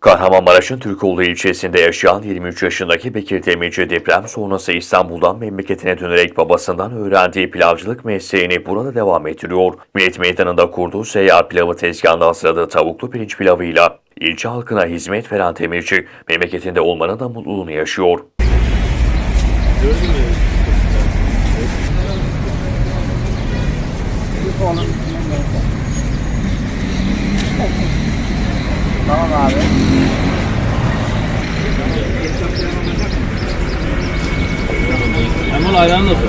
Kahramanmaraş'ın Türkoğlu ilçesinde yaşayan 23 yaşındaki Bekir Demirci deprem sonrası İstanbul'dan memleketine dönerek babasından öğrendiği pilavcılık mesleğini burada devam ettiriyor. Millet Meydanı'nda kurduğu seyyar pilavı tezgahında hazırladığı tavuklu pirinç pilavıyla ilçe halkına hizmet veren Demirci, memleketinde olmanın da mutluluğunu yaşıyor. Tamam abi. Hemen ayran nasıl?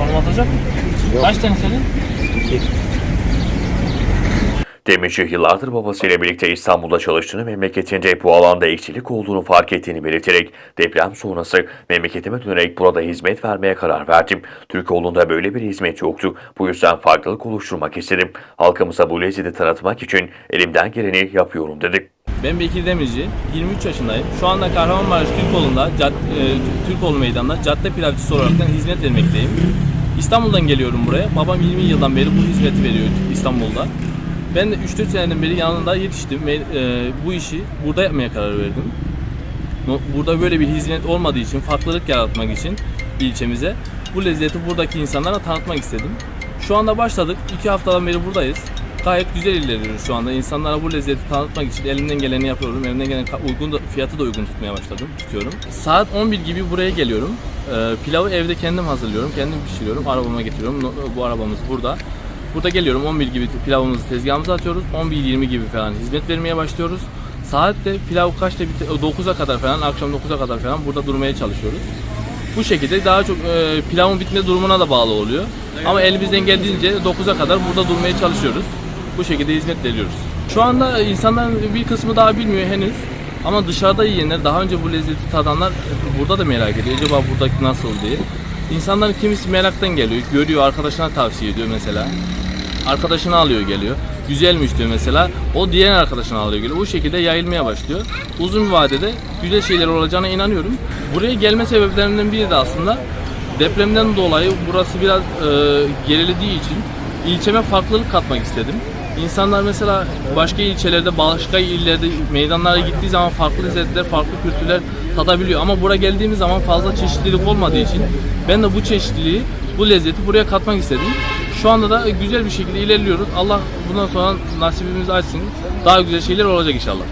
Bana atacak mı? Kaç tane senin? Demirci yıllardır babasıyla birlikte İstanbul'da çalıştığını memleketinde bu alanda eksilik olduğunu fark ettiğini belirterek deprem sonrası memleketime dönerek burada hizmet vermeye karar verdim. Türkoğlu'nda böyle bir hizmet yoktu. Bu yüzden farklılık oluşturmak istedim. Halkımıza bu lezzeti tanıtmak için elimden geleni yapıyorum dedi. Ben Bekir Demirci, 23 yaşındayım. Şu anda Kahramanmaraş Türkoğlu'nda, cad, e, Türkoğlu Meydanı'nda cadde pilavcısı olarak hizmet vermekteyim. İstanbul'dan geliyorum buraya. Babam 20 yıldan beri bu hizmeti veriyor İstanbul'da. Ben de 3-4 seneden beri yanında yetiştim ve e, bu işi burada yapmaya karar verdim. Burada böyle bir hizmet olmadığı için, farklılık yaratmak için ilçemize bu lezzeti buradaki insanlara tanıtmak istedim. Şu anda başladık. 2 haftadan beri buradayız. Gayet güzel ilerliyoruz şu anda. İnsanlara bu lezzeti tanıtmak için elimden geleni yapıyorum. Elimden gelen uygun da, fiyatı da uygun tutmaya başladım, tutuyorum. Saat 11 gibi buraya geliyorum. Ee, pilavı evde kendim hazırlıyorum, kendim pişiriyorum, arabama getiriyorum. Bu arabamız burada. Burada geliyorum 11 gibi pilavımızı tezgahımıza atıyoruz. 11-20 gibi falan hizmet vermeye başlıyoruz. Saat de pilav kaçta biter? 9'a kadar falan, akşam 9'a kadar falan burada durmaya çalışıyoruz. Bu şekilde daha çok e, pilavın bitme durumuna da bağlı oluyor. Ama elimizden geldiğince 9'a kadar burada durmaya çalışıyoruz. Bu şekilde hizmet veriyoruz. Şu anda insanların bir kısmı daha bilmiyor henüz. Ama dışarıda yiyenler, daha önce bu lezzeti tadanlar burada da merak ediyor. Acaba buradaki nasıl diye. İnsanların kimisi meraktan geliyor, görüyor, arkadaşına tavsiye ediyor mesela. Arkadaşını alıyor geliyor. Güzelmiş diyor mesela. O diğer arkadaşını alıyor geliyor. Bu şekilde yayılmaya başlıyor. Uzun vadede güzel şeyler olacağına inanıyorum. Buraya gelme sebeplerinden biri de aslında depremden dolayı burası biraz e, gerilediği için ilçeme farklılık katmak istedim. İnsanlar mesela başka ilçelerde, başka illerde meydanlara gittiği zaman farklı lezzetler, farklı kültürler tadabiliyor. Ama buraya geldiğimiz zaman fazla çeşitlilik olmadığı için ben de bu çeşitliliği, bu lezzeti buraya katmak istedim. Şu anda da güzel bir şekilde ilerliyoruz. Allah bundan sonra nasibimizi açsın. Daha güzel şeyler olacak inşallah.